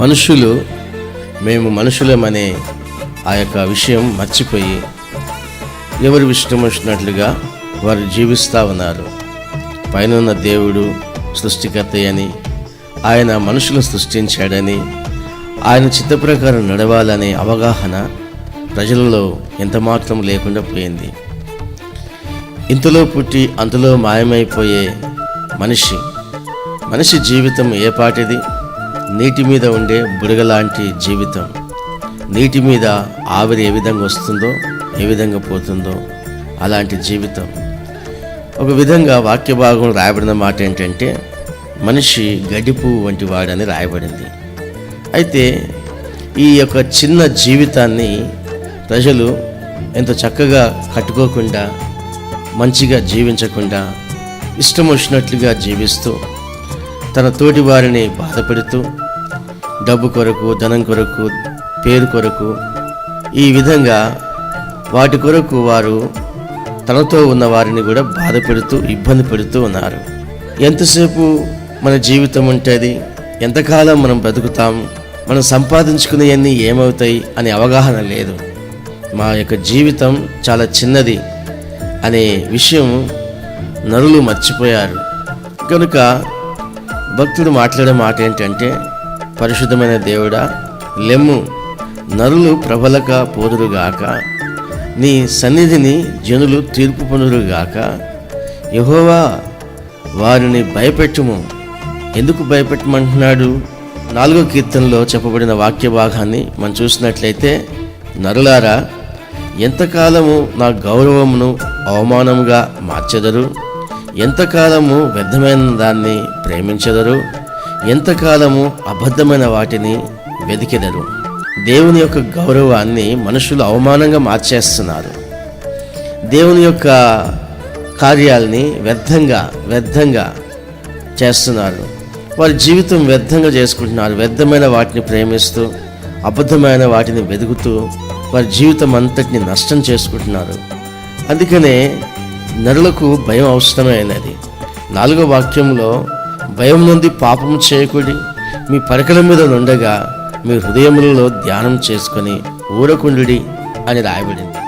మనుషులు మేము మనుషులమనే ఆ యొక్క విషయం మర్చిపోయి ఎవరు ఇష్టం వచ్చినట్లుగా వారు జీవిస్తూ ఉన్నారు. పైనున్న దేవుడు సృష్టికర్త అని ఆయన మనుషులను సృష్టించాడని ఆయన చిత్త ప్రకారం నడవాలనే అవగాహన ప్రజలలో ఎంత మాత్రం లేకుండా పోయింది. ఇంతలో పుట్టి అంతలో మాయమైపోయే మనిషి మనిషి జీవితం ఏ పాటిది? నీటి మీద ఉండే బుడగలాంటి జీవితం. నీటి మీద ఆవిరి ఏ విధంగా వస్తుందో ఏ విధంగా పోతుందో అలాంటి జీవితం. ఒక విధంగా వాక్య భాగం రాయబడిన మాట ఏంటంటే మనిషి గడిపు వంటి వాడని రాయబడింది. అయితే ఈ యొక్క చిన్న జీవితాన్ని ప్రజలు ఎంతో చక్కగా కట్టుకోకుండా మంచిగా జీవించకుండా ఇష్టం వచ్చినట్లుగా జీవిస్తూ తన తోటి వారిని బాధపెడుతూ డబ్బు కొరకు ధనం కొరకు పేరు కొరకు ఈ విధంగా వాటి కొరకు వారు తనతో ఉన్న వారిని కూడా బాధ పెడుతూ ఇబ్బంది పెడుతూ ఉన్నారు. ఎంతసేపు మన జీవితం ఉంటుంది? ఎంతకాలం మనం బ్రతుకుతాం? మనం సంపాదించుకునేవన్నీ ఏమవుతాయి అనే అవగాహన లేదు. మా యొక్క జీవితం చాలా చిన్నది అనే విషయం నరులు మర్చిపోయారు. కనుక భక్తుడు మాట్లాడే మాట ఏంటంటే పరిశుద్ధమైన దేవుడా లెమ్ము నరులు ప్రబలక పోదురుగాక నీ సన్నిధిని జనులు తీర్పు పొందురుగాక యహోవా వారిని భయపెట్టుము. ఎందుకు భయపెట్టమంటున్నాడు? నాలుగో కీర్తనలో చెప్పబడిన వాక్య భాగాన్ని మనం చూసినట్లయితే నరులారా ఎంతకాలము నా గౌరవమును అవమానముగా మార్చెదరు? ఎంతకాలము వ్యర్థమైన దాన్ని ప్రేమించదరు? ఎంతకాలము అబద్ధమైన వాటిని వెతికెదరు? దేవుని యొక్క గౌరవాన్ని మనుషులు అవమానంగా మార్చేస్తున్నారు. దేవుని యొక్క కార్యాలని వ్యర్థంగా వ్యర్థంగా చేస్తున్నారు. వారి జీవితం వ్యర్థంగా చేసుకుంటున్నారు. వ్యర్థమైన వాటిని ప్రేమిస్తూ అబద్ధమైన వాటిని వెతుకుతూ వారి జీవితం అంతటిని నష్టం చేసుకుంటున్నారు. అందుకనే నరులకు భయం అవసరమైనది. నాలుగో వాక్యంలో భయం నుండి పాపం చేయకుడి. మీ పరికరం మీద నుండగా మీ హృదయములలో ధ్యానం చేసుకొని ఊరకుండుడి అని రాయబడింది.